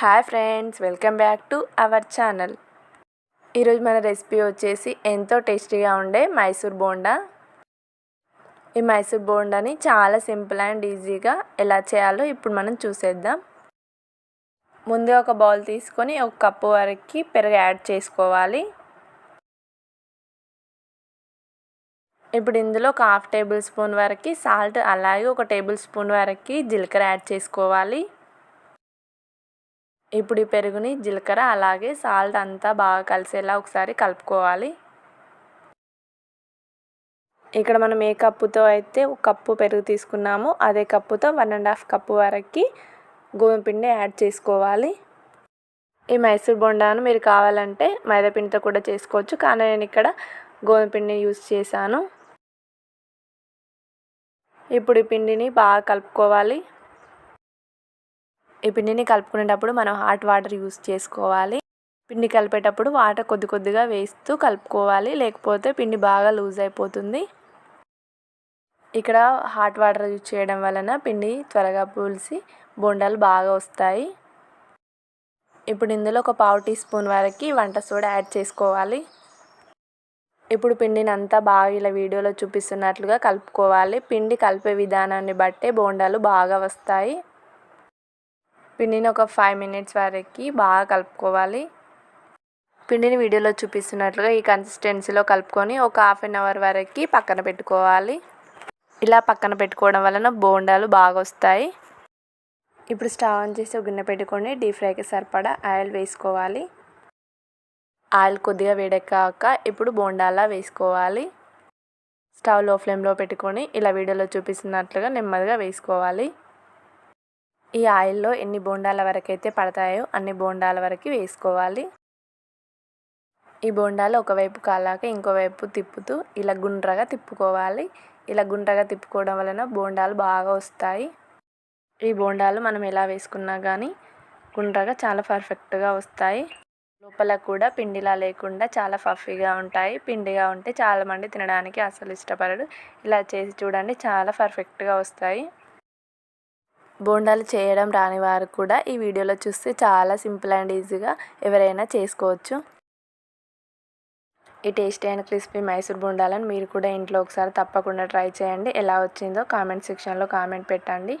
Hi friends welcome back to our channel. ఈరోజు మన recipe వచ్చేసి ఎంతో టేస్టీగా ఉండే మైసూర్ బోండా. ఈ మైసూర్ బోండాని చాలా సింపుల్ అండ్ ఈజీగా ఎలా చేయాలో ఇప్పుడు మనం చూసేద్దాం. ముందుగా ఒక బౌల్ తీసుకొని ఒక కప్పు వరకు పెరుగు యాడ్ చేసుకోవాలి. ఇప్పుడు ఇందులో ఒక హాఫ్ టేబుల్ స్పూన్ వరకు సాల్ట్ అలాగే ఒక టేబుల్ స్పూన్ వరకు జీలకర్ర యాడ్ చేసుకోవాలి. ఇప్పుడు ఈ పెరుగుని జీలకర్ర అలాగే సాల్ట్ అంతా బాగా కలిసేలా ఒకసారి కలుపుకోవాలి. ఇక్కడ మనం ఏ కప్పుతో అయితే ఒక కప్పు పెరుగు తీసుకున్నామో అదే కప్పుతో వన్ అండ్ హాఫ్ కప్పు వరకు గోధుమ పిండి యాడ్ చేసుకోవాలి. ఈ మైసూర్ బొండాను మీరు కావాలంటే మైదాపిండితో కూడా చేసుకోవచ్చు కానీ నేను ఇక్కడ గోధుమ పిండిని యూస్ చేశాను. ఇప్పుడు ఈ పిండిని బాగా కలుపుకోవాలి. ఈ పిండిని కలుపుకునేటప్పుడు మనం హాట్ వాటర్ యూస్ చేసుకోవాలి. పిండి కలిపేటప్పుడు వాటర్ కొద్ది కొద్దిగా వేస్తూ కలుపుకోవాలి. లేకపోతే పిండి బాగా లూజ్ అయిపోతుంది. ఇక్కడ హాట్ వాటర్ యూజ్ చేయడం వలన పిండి త్వరగా పూల్సి బోండాలు బాగా వస్తాయి. ఇప్పుడు ఇందులో ఒక పావు టీ స్పూన్ వరకు వంట సోడా యాడ్ చేసుకోవాలి. ఇప్పుడు పిండిని అంతా బాగా ఇలా వీడియోలో చూపిస్తున్నట్లుగా కలుపుకోవాలి. పిండి కలిపే విధానాన్ని బట్టే బోండాలు బాగా వస్తాయి. పిండిని ఒక ఫైవ్ మినిట్స్ వరకు బాగా కలుపుకోవాలి. పిండిని వీడియోలో చూపిస్తున్నట్లుగా ఈ కన్సిస్టెన్సీలో కలుపుకొని ఒక హాఫ్ అన్ అవర్ వరకు పక్కన పెట్టుకోవాలి. ఇలా పక్కన పెట్టుకోవడం వలన బోండాలు బాగా వస్తాయి. ఇప్పుడు స్టవ్ ఆన్ చేసి గిన్నె పెట్టుకొని డీప్ ఫ్రైకి సరిపడా ఆయిల్ వేసుకోవాలి. ఆయిల్ కొద్దిగా వేడెక్కాక ఇప్పుడు బోండాలా వేసుకోవాలి. స్టవ్లో ఫ్లేమ్లో పెట్టుకొని ఇలా వీడియోలో చూపిస్తున్నట్లుగా నెమ్మదిగా వేసుకోవాలి. ఈ ఆయిల్లో ఎన్ని బోండాల వరకు అయితే పడతాయో అన్ని బోండాల వరకు వేసుకోవాలి. ఈ బోండాలు ఒకవైపు కాలాక ఇంకోవైపు తిప్పుతూ ఇలా గుండ్రగా తిప్పుకోవాలి. ఇలా గుండ్రగా తిప్పుకోవడం వలన బోండాలు బాగా వస్తాయి. ఈ బోండాలు మనం ఎలా వేసుకున్నా కానీ గుండ్రగా చాలా పర్ఫెక్ట్గా వస్తాయి. లోపల కూడా పిండిలా లేకుండా చాలా ఫఫీగా ఉంటాయి. పిండిగా ఉంటే చాలామంది తినడానికి అసలు ఇష్టపడరు. ఇలా చేసి చూడండి చాలా పర్ఫెక్ట్గా వస్తాయి. బోండాలు చేయడం రాని వారు కూడా ఈ వీడియోలో చూస్తే చాలా సింపుల్ అండ్ ఈజీగా ఎవరైనా చేసుకోవచ్చు. ఈ టేస్టీ అయిన క్రిస్పీ మైసూర్ బోండాలను మీరు కూడా ఇంట్లో ఒకసారి తప్పకుండా ట్రై చేయండి. ఎలా వచ్చిందో కామెంట్ సెక్షన్లో కామెంట్ పెట్టండి.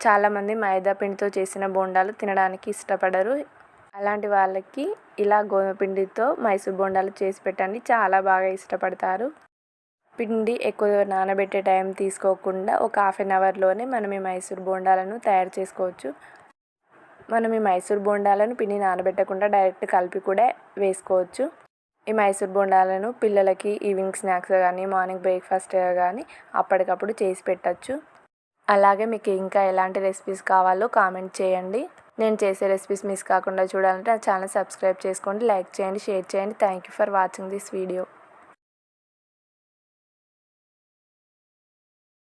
చాలామంది మైదా పిండితో చేసిన బోండాలు తినడానికి ఇష్టపడరు. అలాంటి వాళ్ళకి ఇలా గోధుమ పిండితో మైసూర్ బోండాలు చేసి పెట్టండి. చాలా బాగా ఇష్టపడతారు. పిండి ఎక్కువ నానబెట్టే టైం తీసుకోకుండా ఒక హాఫ్ అన్ అవర్లోనే మనం ఈ మైసూర్ బోండాలను తయారు చేసుకోవచ్చు. మనం ఈ మైసూర్ బోండాలను పిండి నానబెట్టకుండా డైరెక్ట్ కలిపి కూడా వేసుకోవచ్చు. ఈ మైసూర్ బోండాలను పిల్లలకి ఈవినింగ్ స్నాక్స్ కానీ మార్నింగ్ బ్రేక్ఫాస్ట్గా కానీ అప్పటికప్పుడు చేసి పెట్టచ్చు. అలాగే మీకు ఇంకా ఎలాంటి రెసిపీస్ కావాలో కామెంట్ చేయండి. నేను చేసే రెసిపీస్ మిస్ కాకుండా చూడాలంటే నా ఛానల్ సబ్స్క్రైబ్ చేసుకోండి లైక్ చేయండి షేర్ చేయండి. Thank you for watching this video.